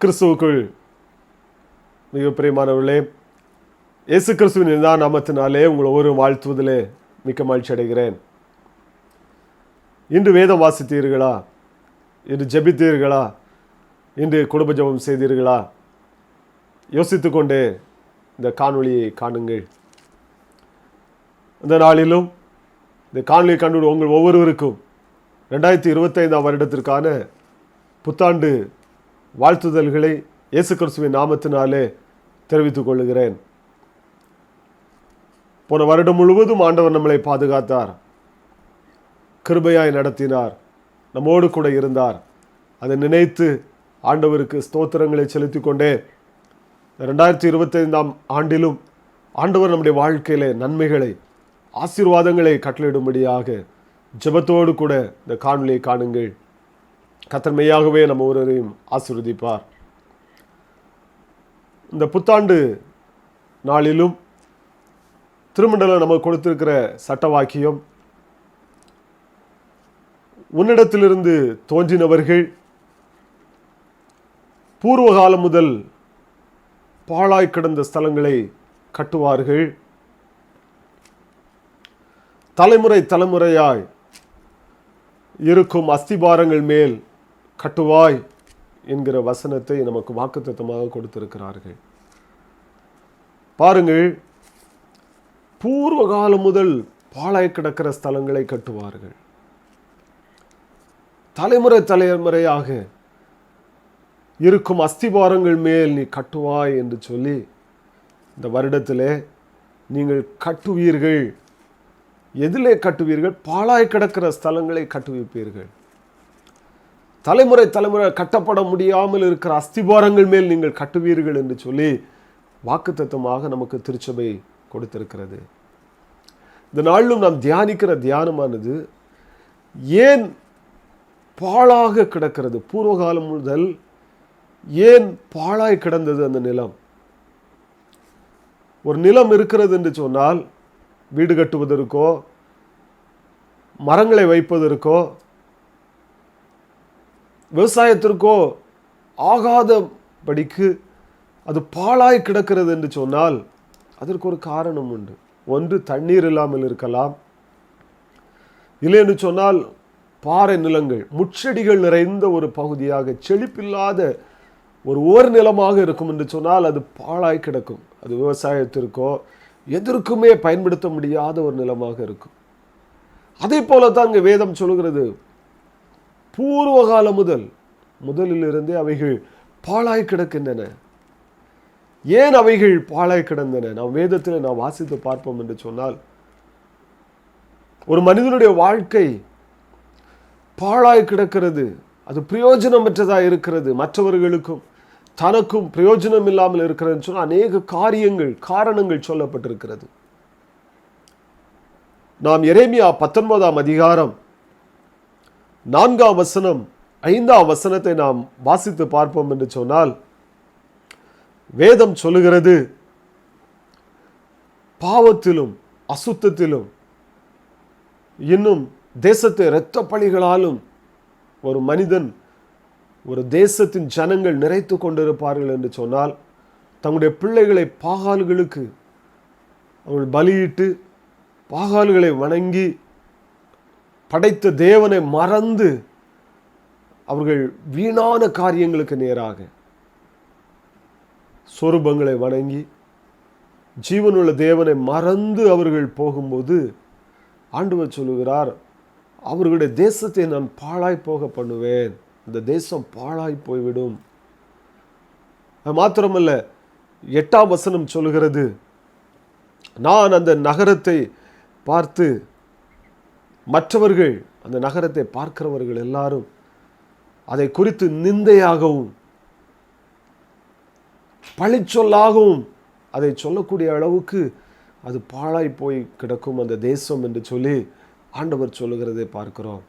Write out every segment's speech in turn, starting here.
கிறிஸ்துவுக்குள். மிக பிரியமானவர்களே இயேசு கிறிஸ்துவின் இருந்தால் நாமத்தினாலே உங்களை ஒரு வாழ்த்துவதிலே மிக்க மகிழ்ச்சி அடைகிறேன். இன்று வேதம் வாசித்தீர்களா? இன்று ஜெபித்தீர்களா? இன்று குடும்ப ஜெபம் செய்தீர்களா? யோசித்து கொண்டே இந்த காணொளியை காணுங்கள். இந்த நாளிலும் இந்த காணொலியை கண்டு உங்கள் ஒவ்வொருவருக்கும் ரெண்டாயிரத்தி இருபத்தைந்தாம் வருடத்திற்கான புத்தாண்டு வாழ்த்துதல்களை இயேசு கிறிஸ்துவின் நாமத்தினாலே தெரிவித்துக் கொள்கிறேன். போன வருடம் முழுவதும் ஆண்டவர் நம்மளை பாதுகாத்தார். கிருபையாய் நடத்தினார். நம்மோடு கூட இருந்தார். அதை நினைத்து ஆண்டவருக்கு ஸ்தோத்திரங்களை செலுத்தி கொண்டே ரெண்டாயிரத்தி இருபத்தைந்தாம் ஆண்டிலும் ஆண்டவர் நம்முடைய வாழ்க்கையிலே நன்மைகளை ஆசீர்வாதங்களை கட்டளையிடும்படியாக ஜெபத்தோடு கூட இந்த காணொலியை காணுங்கள். கத்தன்மையாகவே நம்ம ஒருவரையும் ஆசிர்வதிப்பார். இந்த புத்தாண்டு நாளிலும் திருமண்டலம் நமக்கு கொடுத்திருக்கிற சட்ட வாக்கியம் உன்னிடத்திலிருந்து தோன்றினவர்கள் பூர்வகாலம் முதல் பாழாய் கிடந்த ஸ்தலங்களை கட்டுவார்கள். தலைமுறை தலைமுறையாய் இருக்கும் அஸ்திபாரங்கள் மேல் கட்டுவாய் என்கிற வசனத்தை நமக்கு வாக்குத்தத்தமாக கொடுத்திருக்கிறார்கள். பாருங்கள் பூர்வ காலம் முதல் பாழாய் கிடக்கிற ஸ்தலங்களை கட்டுவார்கள். தலைமுறை தலைமுறையாக இருக்கும் அஸ்திபாரங்கள் மேல் நீ கட்டுவாய் என்று சொல்லி இந்த வருடத்திலே நீங்கள் கட்டுவீர்கள். எதிலே கட்டுவீர்கள் பாழாய் கிடக்கிற ஸ்தலங்களை கட்டுவிப்பீர்கள். தலைமுறை தலைமுறை கட்டப்பட முடியாமல் இருக்கிற அஸ்திபாரங்கள் மேல் நீங்கள் கட்டுவீர்கள் என்று சொல்லி வாக்குத்தத்தமாக நமக்கு திருச்சபை கொடுத்திருக்கிறது. இந்த நாளிலும் நாம் தியானிக்கிற தியானமானது ஏன் பாழாக கிடக்கிறது? பூர்வகாலம் முதல் ஏன் பாழாய் கிடந்தது அந்த நிலம்? ஒரு நிலம் இருக்கிறது என்று சொன்னால் வீடு கட்டுவதற்கோ மரங்களை வைப்பதற்கோ விவசாயத்திற்கோ ஆகாதபடிக்கு அது பாழாய் கிடக்கிறது என்று சொன்னால் அதற்கு ஒரு காரணம் உண்டு. ஒன்று தண்ணீர் இல்லாமல் இருக்கலாம். இல்லை என்று சொன்னால் பாறை நிலங்கள் முச்செடிகள் நிறைந்த ஒரு பகுதியாக செழிப்பில்லாத ஒரு ஓர் நிலமாக இருக்கும் என்று சொன்னால் அது பாழாய் கிடக்கும். அது விவசாயத்திற்கோ எதற்குமே பயன்படுத்த முடியாத ஒரு நிலமாக இருக்கும். அதே போல தான் இங்கே வேதம் சொல்கிறது. பூர்வகாலம் முதல் முதலிலிருந்தே அவைகள் பாழாய் கிடக்கின்றன. ஏன் அவைகள் பாழாய் கிடந்தன? நாம் வேதத்தில் நாம் வாசித்து பார்ப்போம் என்று சொன்னால் ஒரு மனிதனுடைய வாழ்க்கை பாழாய் கிடக்கிறது. அது பிரயோஜனமற்றதாக இருக்கிறது. மற்றவர்களுக்கும் தனக்கும் பிரயோஜனம் இல்லாமல் இருக்கிறதுன்னு சொன்னால் அநேக காரியங்கள் காரணங்கள் சொல்லப்பட்டிருக்கிறது. நாம் எரேமியா பத்தொன்பதாம் அதிகாரம் நான்காம் வசனம் ஐந்தாம் வசனத்தை நாம் வாசித்து பார்ப்போம் என்று சொன்னால் வேதம் சொல்லுகிறது பாவத்திலும் அசுத்தத்திலும் இன்னும் தேசத்தை இரத்த பழிகளாலும் ஒரு மனிதன் ஒரு தேசத்தின் ஜனங்கள் நிறைத்து கொண்டிருப்பார்கள் என்று சொன்னால் தங்களுடைய பிள்ளைகளை பாகால்களுக்கு அவர்கள் பலியிட்டு பாகால்களை வணங்கி படைத்த தேவனை மறந்து அவர்கள் வீணான காரியங்களுக்கு நேராக சொரூபங்களை வணங்கி ஜீவனுள்ள தேவனை மறந்து அவர்கள் போகும்போது ஆண்டவர் சொல்லுகிறார் அவர்களுடைய தேசத்தை நான் பாழாய் போக பண்ணுவேன். இந்த தேசம் பாழாய் போய்விடும். அது மாத்திரமல்ல எட்டாம் வசனம் சொல்லுகிறது நான் அந்த நகரத்தை பார்த்து மற்றவர்கள் அந்த நகரத்தை பார்க்கிறவர்கள் எல்லாரும் அதை குறித்து நிந்தையாகவும் பழிச்சொல்லாகவும் அதை சொல்லக்கூடிய அளவுக்கு அது பாழாய் போய் கிடக்கும் அந்த தேசம் என்று சொல்லி ஆண்டவர் சொல்லுகிறதை பார்க்கிறோம்.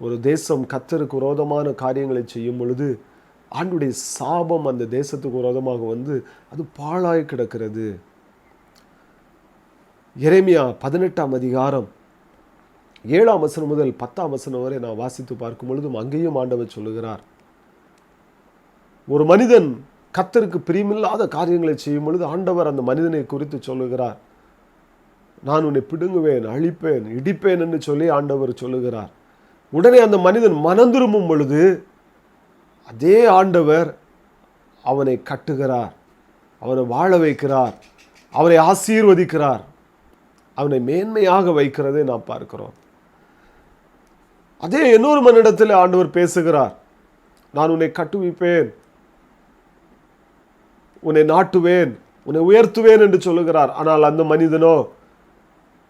ஒரு தேசம் கத்தருக்கு விரோதமான காரியங்களை செய்யும் பொழுது ஆண்டுடைய சாபம் அந்த தேசத்துக்கு விரோதமாக வந்து அது பாழாய் கிடக்கிறது. எரேமியா பதினெட்டாம் அதிகாரம் ஏழாம் வசனம் முதல் பத்தாம் வசனம் வரை நான் வாசித்து பார்க்கும் பொழுதும் அங்கேயும் ஆண்டவர் சொல்லுகிறார். ஒரு மனிதன் கத்தருக்கு பிரியமில்லாத காரியங்களை செய்யும் பொழுது ஆண்டவர் அந்த மனிதனை குறித்து சொல்லுகிறார். நான் உன்னை பிடுங்குவேன் அழிப்பேன் இடிப்பேன் என்று சொல்லி ஆண்டவர் சொல்லுகிறார். உடனே அந்த மனிதன் மனம் திரும்பும் பொழுது அதே ஆண்டவர் அவனை கட்டுகிறார் அவனை வாழ வைக்கிறார் அவனை ஆசீர்வதிக்கிறார் அவனை மேன்மையாக வைக்கிறதை நாம் பார்க்கிறோம். அதே இன்னொரு மன்னிடத்தில் ஆண்டவர் பேசுகிறார் நான் உன்னை கட்டுவிப்பேன் உன்னை நாட்டுவேன் உன்னை உயர்த்துவேன் என்று சொல்லுகிறார். ஆனால் அந்த மனிதனோ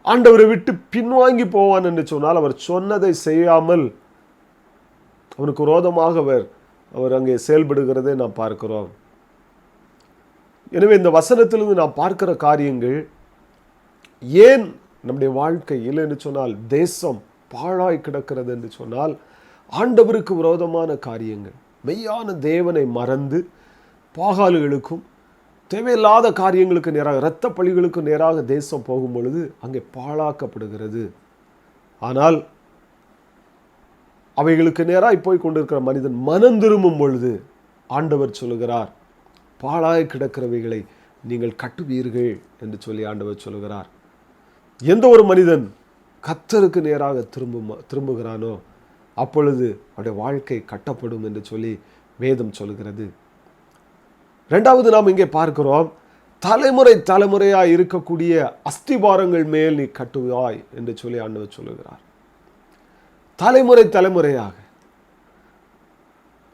ஆண்டவரை விட்டு பின்வாங்கி போவான் என்று சொன்னால் அவர் சொன்னதை செய்யாமல் அவனுக்கு ரோதமாக அவர் அவர் அங்கே செயல்படுகிறதை நாம் பார்க்கிறோம். எனவே இந்த வசனத்திலிருந்து நாம் பார்க்கிற காரியங்கள் ஏன் நம்முடைய வாழ்க்கை என்று சொன்னால் தேசம் பாழாய் கிடக்கிறது என்று சொன்னால் ஆண்டவருக்கு விரோதமான காரியங்கள். மெய்யான தேவனை மறந்து பாகாலுகளுக்கும் தேவையில்லாத காரியங்களுக்கு நேராக இரத்த பழிகளுக்கு நேராக தேசம் போகும் பொழுது அங்கே பாழாக்கப்படுகிறது. ஆனால் அவைகளுக்கு நேராக போய் கொண்டிருக்கிற மனிதன் மனம் திரும்பும் பொழுது ஆண்டவர் சொல்லுகிறார் பாழாய் கிடக்கிறவைகளை நீங்கள் கட்டுவீர்கள் என்று சொல்லி ஆண்டவர் சொல்லுகிறார். எந்த ஒரு மனிதன் கத்தருக்கு நேராக திரும்பும் திரும்புகிறானோ அப்பொழுது அவருடைய வாழ்க்கை கட்டப்படும் என்று சொல்லி வேதம் சொல்லுகிறது. ரெண்டாவது நாம் இங்கே பார்க்கிறோம் தலைமுறை தலைமுறையாக இருக்கக்கூடிய அஸ்திபாரங்கள் மேல் நீ கட்டுவாய் என்று சொல்லி ஆண்டவர் சொல்லுகிறார். தலைமுறை தலைமுறையாக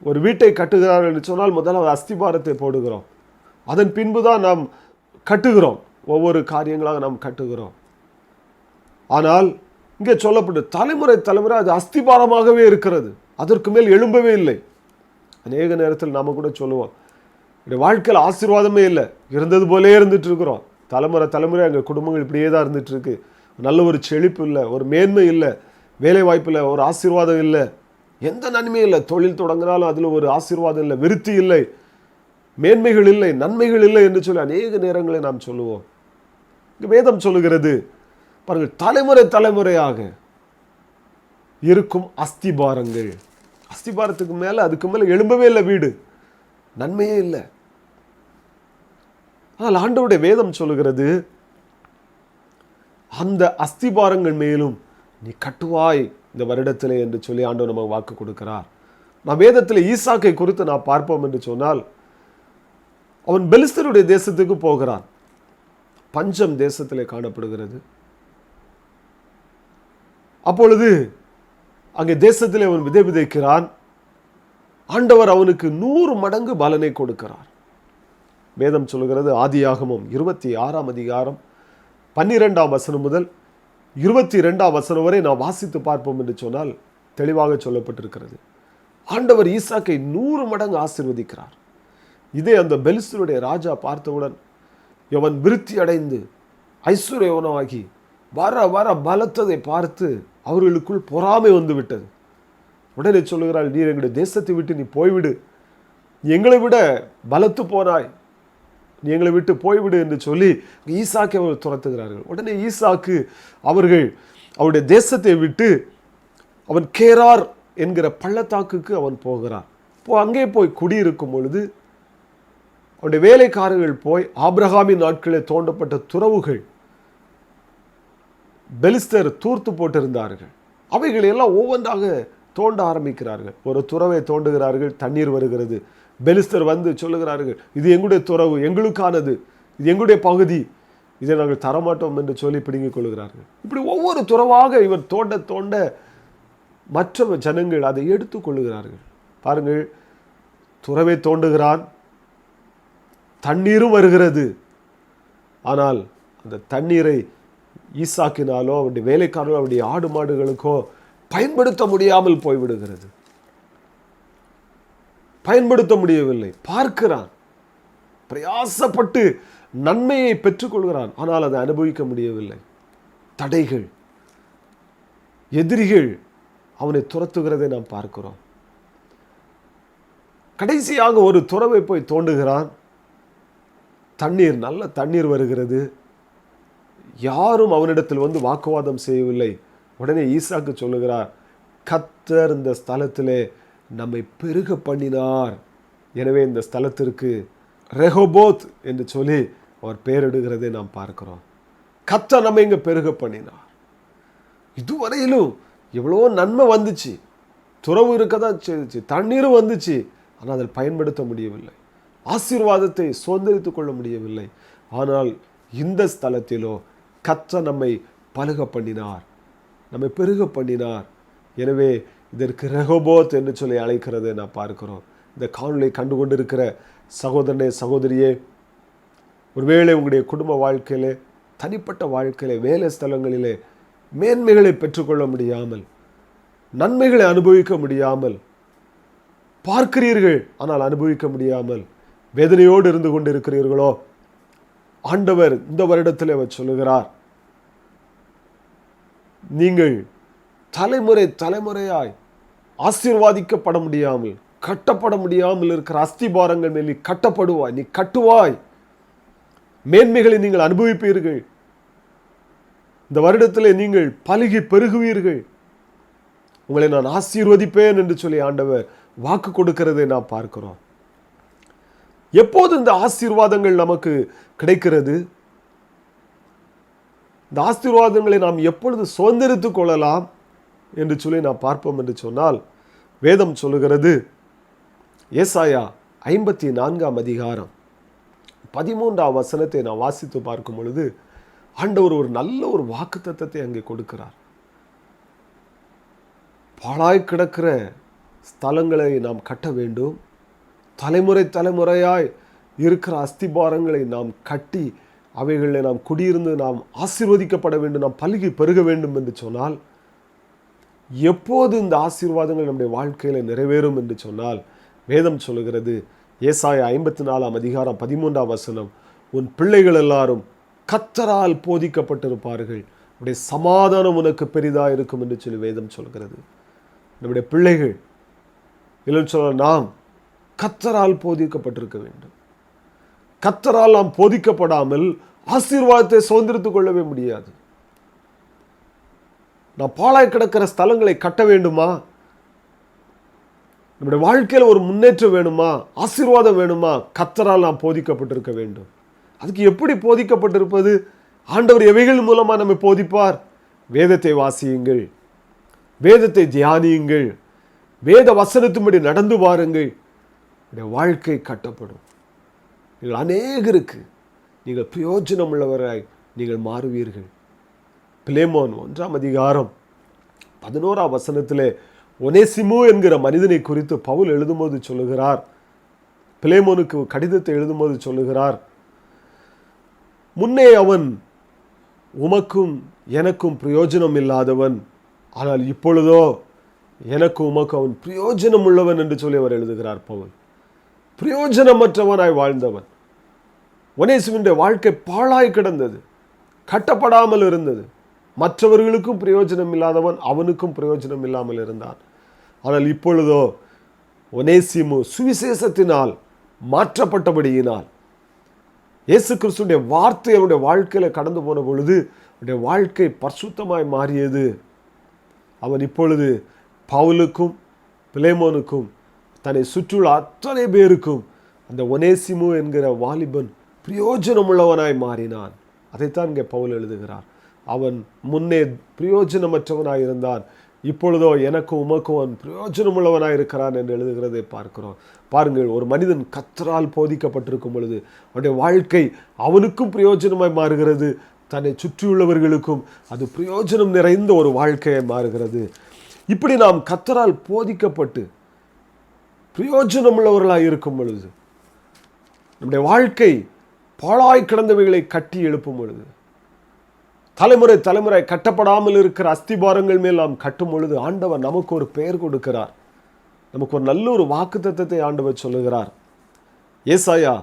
ஒரு வீட்டை கட்டுகிறார் என்று சொன்னால் முதல்ல அஸ்திபாரத்தை போடுகிறோம். அதன் பின்பு தான் நாம் கட்டுகிறோம். ஒவ்வொரு காரியங்களாக நாம் கட்டுகிறோம். ஆனால் இங்கே சொல்லப்பட்டு தலைமுறை தலைமுறை அது அஸ்திபாரமாகவே இருக்கிறது. அதற்கு மேல் எழும்பவே இல்லை. அநேக நேரத்தில் நாம் கூட சொல்லுவோம். என்னுடைய வாழ்க்கையில் ஆசீர்வாதமே இல்லை. இருந்தது போலே இருந்துட்டு இருக்கிறோம். தலைமுறை தலைமுறை எங்கள் குடும்பங்கள் இப்படியே தான் இருந்துட்டு இருக்கு. நல்ல ஒரு செழிப்பு இல்லை ஒரு மேன்மை இல்லை வேலை வாய்ப்பு இல்லை ஒரு ஆசீர்வாதம் இல்லை. எந்த நன்மையும் இல்லை. தொழில் தொடங்கினாலும் அதில் ஒரு ஆசீர்வாதம் இல்லை விருத்தி இல்லை மேன்மைகள் இல்லை நன்மைகள் இல்லை என்று சொல்லி அநேக நேரங்களை நாம் சொல்லுவோம். இங்கே வேதம் சொல்லுகிறது பாருங்கள் தலைமுறை தலைமுறையாக இருக்கும் அஸ்திபாரங்கள். அஸ்திபாரத்துக்கு மேலே அதுக்கு மேலே எழும்பவே இல்லை வீடு. நன்மையே இல்லை. ஆனால் ஆண்டவுடைய வேதம் சொல்லுகிறது அந்த அஸ்திபாரங்கள் மேலும் நீ கட்டுவாய் இந்த வருடத்திலே என்று சொல்லி ஆண்டவர் நமக்கு வாக்கு கொடுக்கிறார். நான் வேதத்தில் ஈசாக்கை குறித்து நான் பார்ப்போம் என்று சொன்னால் அவன் பெலிஸ்தருடைய தேசத்துக்கு போகிறான். பஞ்சம் தேசத்திலே காணப்படுகிறது. அப்பொழுது அங்கே தேசத்தில் அவன் விதை விதைக்கிறான். ஆண்டவர் அவனுக்கு நூறு மடங்கு பலனை கொடுக்கிறார். வேதம் சொல்லுகிறது ஆதியாகமம் இருபத்தி ஆறாம் அதிகாரம் பன்னிரெண்டாம் வசனம் முதல் இருபத்தி ரெண்டாம் வசனம் வரை நான் வாசித்து பார்ப்போம் என்று சொன்னால் தெளிவாக சொல்லப்பட்டிருக்கிறது. ஆண்டவர் ஈசாக்கை நூறு மடங்கு ஆசிர்வதிக்கிறார். இதே அந்த பெலிஸ்தருடைய ராஜா பார்த்தவுடன் இவன் விருத்தி அடைந்து ஐஸ்வர்யவனமாகி வர வர பலத்ததை பார்த்து அவர்களுக்குள் பொறாமை வந்துவிட்டது உடனே சொல்லுகிறாள் நீர் எங்களுடைய தேசத்தை விட்டு நீ போய்விடு. நீ எங்களை விட பலத்து போனாய். நீ எங்களை விட்டு போய்விடு என்று சொல்லி ஈசாக்கை அவர்கள் துரத்துகிறார்கள். உடனே ஈசாக்கு அவர்கள் அவருடைய தேசத்தை விட்டு அவன் கேரார் என்கிற பள்ளத்தாக்குக்கு அவன் போகிறான். இப்போ அங்கே போய் குடியிருக்கும் பொழுது அவனுடைய வேலைக்காரர்கள் போய் ஆப்ரஹாமின் நாட்களில் தோண்டப்பட்ட துறவுகள் பெலிஸ்தர் தூர்த்து போட்டிருந்தார்கள். அவைகள் எல்லாம் ஒவ்வொன்றாக தோண்ட ஆரம்பிக்கிறார்கள். ஒரு துறவை தோண்டுகிறார்கள் தண்ணீர் வருகிறது. பெலிஸ்தர் வந்து சொல்லுகிறார்கள் இது எங்களுடைய துறவு எங்களுக்கானது இது எங்களுடைய பகுதி. இதை நாங்கள் தரமாட்டோம் என்று சொல்லி பிடுங்கிக் கொள்கிறார்கள். இப்படி ஒவ்வொரு துறவாக இவர் தோண்ட தோண்ட மற்ற ஜனங்கள் அதை எடுத்துக் கொள்ளுகிறார்கள். பாருங்கள் துறவை தோண்டுகிறான் தண்ணீரும் வருகிறது. ஆனால் அந்த தண்ணீரை ஈசாக்கினாலோ அவருடைய வேலைக்காரோ அவருடைய ஆடு மாடுகளுக்கோ பயன்படுத்த முடியாமல் போய்விடுகிறது. பயன்படுத்த முடியவில்லை. பார்க்கிறான். பிரயாசப்பட்டு நன்மையை பெற்றுக்கொள்கிறான். ஆனால் அதை அனுபவிக்க முடியவில்லை. தடைகள் எதிரிகள் அவனை துரத்துகிறதை நாம் பார்க்கிறோம். கடைசியாக ஒரு துறவை போய் தோண்டுகிறான். தண்ணீர் நல்ல தண்ணீர் வருகிறது. யாரும் அவனிடத்தில் வந்து வாக்குவாதம் செய்யவில்லை. உடனே ஈசாக்கு சொல்லுகிறார் கத்தர் இந்த ஸ்தலத்திலே நம்மை பெருக பண்ணினார். எனவே இந்த ஸ்தலத்திற்கு ரெஹோபோத் என்று சொல்லி அவர் பெயரிடுகிறதை நாம் பார்க்கிறோம். கத்த நம்ம இங்கே பெருக பண்ணினார். இதுவரையிலும் எவ்வளோ நன்மை வந்துச்சு. துறவு இருக்க தான் செய்துச்சு தண்ணீரும் வந்துச்சு. ஆனால் அதில் பயன்படுத்த முடியவில்லை. ஆசீர்வாதத்தை சுதந்திரித்து கொள்ள முடியவில்லை. ஆனால் இந்த ஸ்தலத்திலோ கற்ற நம்மை பழுக பண்ணினார் நம்மை பெருக பண்ணினார். எனவே இதற்கு ரெஹோபோத் என்று சொல்லி அழைக்கிறதை நான் பார்க்கிறோம். இந்த காணொலியை கண்டு கொண்டிருக்கிற சகோதரனே சகோதரியே ஒருவேளை உங்களுடைய குடும்ப வாழ்க்கையிலே தனிப்பட்ட வாழ்க்கையிலே வேலை ஸ்தலங்களிலே மேன்மைகளை பெற்றுக்கொள்ள முடியாமல் நன்மைகளை அனுபவிக்க முடியாமல் பார்க்கிறீர்கள் ஆனால் அனுபவிக்க முடியாமல் வேதனையோடு இருந்து கொண்டிருக்கிறீர்களோ? ஆண்டவர் இந்த வருடத்தில் அவர் சொல்லுகிறார். நீங்கள் தலைமுறை தலைமுறையாய் ஆசீர்வாதிக்கப்பட முடியாமல் கட்டப்பட முடியாமல் இருக்கிற அஸ்திபாரங்கள் மேல் நீ கட்டப்படுவாய் நீ கட்டுவாய். மேன்மைகளை நீங்கள் அனுபவிப்பீர்கள். இந்த வருடத்தில் நீங்கள் பழகி பெருகுவீர்கள். உங்களை நான் ஆசீர்வதிப்பேன் என்று சொல்லி ஆண்டவர் வாக்கு கொடுக்கிறதை நான் பார்க்கிறோம். எப்போது இந்த ஆசீர்வாதங்கள் நமக்கு கிடைக்கிறது? இந்த ஆசீர்வாதங்களை நாம் எப்பொழுது சுதந்திரித்துக் கொள்ளலாம் என்று சொல்லி நாம் பார்ப்போம் என்று சொன்னால் வேதம் சொல்லுகிறது ஏசாயா ஐம்பத்தி நான்காம் அதிகாரம் பதிமூன்றாம் வசனத்தை நான் வாசித்து பார்க்கும் பொழுது ஆண்டவர் ஒரு நல்ல ஒரு வாக்குத்தத்தத்தை அங்கே கொடுக்கிறார். பாழாய் கிடக்கிற ஸ்தலங்களை நாம் கட்ட வேண்டும். தலைமுறை தலைமுறையாய் இருக்கிற அஸ்திபாரங்களை நாம் கட்டி அவைகளில் நாம் குடியிருந்து நாம் ஆசீர்வதிக்கப்பட வேண்டும் நாம் பல்கி பெருக வேண்டும் என்று சொன்னால் எப்போது இந்த ஆசீர்வாதங்கள் நம்முடைய வாழ்க்கையில் நிறைவேறும் என்று சொன்னால் வேதம் சொல்லுகிறது ஏசாய ஐம்பத்தி நாலாம் அதிகாரம் பதிமூன்றாம் வசனம் உன் பிள்ளைகள் எல்லாரும் கத்தரால் போதிக்கப்பட்டிருப்பார்கள். நம்முடைய சமாதானம் உனக்கு பெரிதாக இருக்கும் என்று சொல்லி வேதம் சொல்கிறது நம்முடைய பிள்ளைகள் இல்லைன்னு சொல்ல நாம் கத்தரால் போதிக்கப்பட்டிருக்க வேண்டும். கத்தரால் நாம் போதிக்கப்படாமல் ஆசீர்வாதத்தை சுதந்திரத்துக் கொள்ளவே முடியாது. நான் பாழாய் கிடக்கிற ஸ்தலங்களை கட்ட வேண்டுமா? நம்முடைய வாழ்க்கையில் ஒரு முன்னேற்றம் வேணுமா? ஆசீர்வாதம் வேணுமா? கத்தரால் நாம் போதிக்கப்பட்டிருக்க வேண்டும். அதுக்கு எப்படி போதிக்கப்பட்டிருப்பது? ஆண்டவர் எவைகள் மூலமாக நம்மை போதிப்பார்? வேதத்தை வாசியுங்கள். வேதத்தை தியானியுங்கள். வேத வசனத்தின்படி நடந்து வாருங்கள். உடைய வாழ்க்கை கட்டப்படும். நீங்கள் அநேகருக்கு நீங்கள் பிரயோஜனம் உள்ளவராய் நீங்கள் மாறுவீர்கள். பிளேமோன் ஒன்றாம் அதிகாரம் பதினோராம் வசனத்திலே ஒனேசிமு என்கிற மனிதனை குறித்து பவுல் எழுதும்போது சொல்லுகிறார். பிளேமோனுக்கு கடிதத்தை எழுதும்போது சொல்லுகிறார். முன்னே அவன் உமக்கும் எனக்கும் பிரயோஜனம் இல்லாதவன். ஆனால் இப்பொழுதோ எனக்கு உமக்கு அவன் பிரயோஜனம் உள்ளவன் என்று சொல்லி அவர் எழுதுகிறார் பவுல். பிரயோஜனமற்றவனாய் வாழ்ந்தவன். ஒனேசுவின் வாழ்க்கை பாழாய் கிடந்தது. கட்டப்படாமல் இருந்தது. மற்றவர்களுக்கும் பிரயோஜனம் இல்லாதவன் அவனுக்கும் பிரயோஜனம் இல்லாமல் இருந்தான். ஆனால் இப்பொழுதோ ஒனேசிமு சுவிசேஷத்தினால் மாற்றப்பட்டபடியினால் இயேசு கிறிஸ்துடைய வார்த்தை அவனுடைய வாழ்க்கையில் கடந்து போன பொழுது அவனுடைய வாழ்க்கை பர்சுத்தமாய் மாறியது. அவன் இப்பொழுது பவுலுக்கும் பிளேமோனுக்கும் தன்னை சுற்றுள்ள அத்தனை பேருக்கும் அந்த ஒனேசிமு என்கிற வாலிபன் பிரயோஜனமுள்ளவனாய் மாறினான். அதைத்தான் இங்கே பவுல் எழுதுகிறார். அவன் முன்னே பிரயோஜனமற்றவனாய் இருந்தான். இப்பொழுதோ எனக்கும் உமக்கும் அவன் பிரயோஜனமுள்ளவனாய் இருக்கிறான் என்று எழுதுகிறதை பார்க்கிறோம். பாருங்கள் ஒரு மனிதன் கத்தரால் போதிக்கப்பட்டிருக்கும் பொழுது அவனுடைய வாழ்க்கை அவனுக்கும் பிரயோஜனமாய் மாறுகிறது. தன்னை சுற்றியுள்ளவர்களுக்கும் அது பிரயோஜனம் நிறைந்த ஒரு வாழ்க்கையை மாறுகிறது. இப்படி நாம் கத்தரால் போதிக்கப்பட்டு பிரயோஜனமுள்ளவர்களாய் இருக்கும் பொழுது நம்முடைய வாழ்க்கை பாழாய் கிடந்தவைகளை கட்டி எழுப்பும் பொழுது தலைமுறை தலைமுறை கட்டப்படாமல் இருக்கிற அஸ்திபாரங்கள் மேல் நாம் கட்டும் பொழுது ஆண்டவர் நமக்கு ஒரு பெயர் கொடுக்கிறார். நமக்கு ஒரு நல்ல ஒரு வாக்கு தத்துவத்தை ஆண்டவர் சொல்லுகிறார். ஏசாயா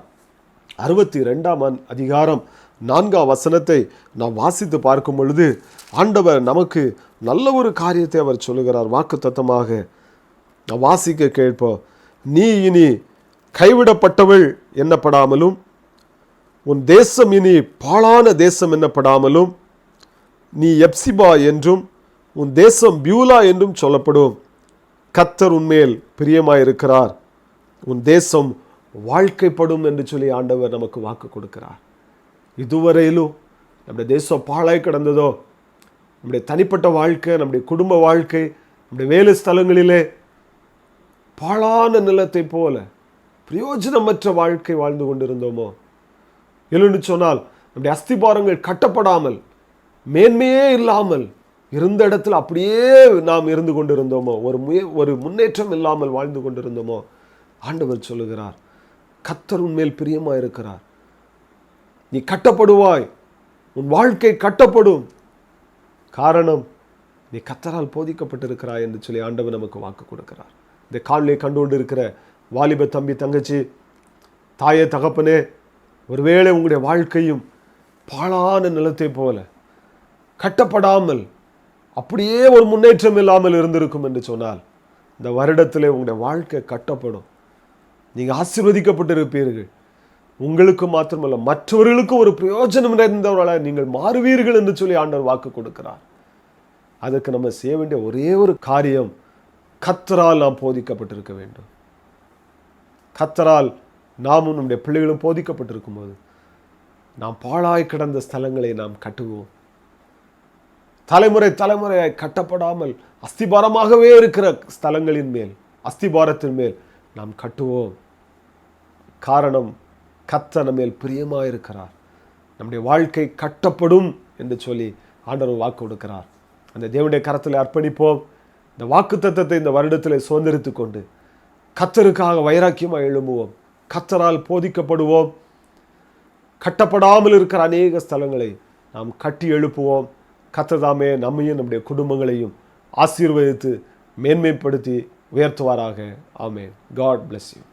அறுபத்தி ரெண்டாம் அதிகாரம் நான்காம் வசனத்தை நாம் வாசித்து பார்க்கும் பொழுது ஆண்டவர் நமக்கு நல்ல ஒரு காரியத்தை அவர் சொல்லுகிறார். வாக்கு தத்தமாக நான் வாசிக்க கேட்போம். நீ இனி கைவிடப்பட்டவள் எண்ணப்படாமலும் உன் தேசம் இனி பாழான தேசம் எண்ணப்படாமலும் நீ எப்சிபா என்றும் உன் தேசம் பியூலா என்றும் சொல்லப்படும். கத்தர் உன்மேல் பிரியமாயிருக்கிறார். உன் தேசம் வாழ்க்கைப்படும் என்று சொல்லி ஆண்டவர் நமக்கு வாக்கு கொடுக்கிறார். இதுவரையிலும் நம்முடைய தேசம் பாழாய் கிடந்ததோ நம்முடைய தனிப்பட்ட வாழ்க்கை நம்முடைய குடும்ப வாழ்க்கை நம்முடைய வேலை ஸ்தலங்களிலே பாழான நிலத்தை போல பிரயோஜனமற்ற வாழ்க்கை வாழ்ந்து கொண்டிருந்தோமோ? எழுன்னு சொன்னால் நம்முடைய அஸ்திபாரங்கள் கட்டப்படாமல் மேன்மையே இல்லாமல் இருந்த இடத்துல அப்படியே நாம் இருந்து கொண்டிருந்தோமோ? ஒரு முய ஒரு முன்னேற்றம் இல்லாமல் வாழ்ந்து கொண்டிருந்தோமோ? ஆண்டவர் சொல்லுகிறார் கத்தர் உன்மேல் பிரியமாக இருக்கிறார் நீ கட்டப்படுவாய். உன் வாழ்க்கை கட்டப்படும். காரணம் நீ கத்தரால் போதிக்கப்பட்டிருக்கிறாய் என்று சொல்லி ஆண்டவர் நமக்கு வாக்கு கொடுக்கிறார். இந்த காலிலே கண்டு கொண்டு இருக்கிற வாலிப தம்பி தங்கச்சி தாயே தகப்பனே ஒருவேளை உங்களுடைய வாழ்க்கையும் பாழான நிலத்தை போல கட்டப்படாமல் அப்படியே ஒரு முன்னேற்றம் இல்லாமல் இருந்திருக்கும் என்று சொன்னால் இந்த வருடத்தில் உங்களுடைய வாழ்க்கை கட்டப்படும். நீங்கள் ஆசீர்வதிக்கப்பட்டிருப்பீர்கள். உங்களுக்கு மாத்திரமல்ல மற்றவர்களுக்கும் ஒரு பிரயோஜனம் நிறைந்தவர்களாக நீங்கள் மாறுவீர்கள் என்று சொல்லி ஆண்டவர் வாக்கு கொடுக்கிறார். அதுக்கு நம்ம செய்ய வேண்டிய ஒரே ஒரு காரியம் கத்தரால் நாம் போதிக்கப்பட்டிருக்க வேண்டும். கத்தரால் நாமும் நம்முடைய பிள்ளைகளும் போதிக்கப்பட்டிருக்கும் போது நாம் பாழாய் கிடந்த ஸ்தலங்களை நாம் கட்டுவோம். தலைமுறை தலைமுறையாய் கட்டப்படாமல் அஸ்திபாரமாகவே இருக்கிற ஸ்தலங்களின் மேல் அஸ்திபாரத்தின் மேல் நாம் கட்டுவோம். காரணம் கத்தன மேல் பிரியமாயிருக்கிறார் நம்முடைய வாழ்க்கை கட்டப்படும் என்று சொல்லி ஆண்டவர் வாக்கு கொடுக்கிறார். அந்த தேவனுடைய கரத்தில் அர்ப்பணிப்போம். இந்த வாக்கு தத்தத்தை இந்த வருடத்தில் சுதந்திரித்து கொண்டு கத்தருக்காக வைராக்கியமாக எழும்புவோம். கத்தரால் போதிக்கப்படுவோம். கட்டப்படாமல் இருக்கிற அநேக ஸ்தலங்களை நாம் கட்டி எழுப்புவோம். கத்ததாமே நம்மையும் நம்முடைய குடும்பங்களையும் ஆசீர்வதித்து மேன்மைப்படுத்தி உயர்த்துவாராக. ஆமே காட் பிளஸ் யூ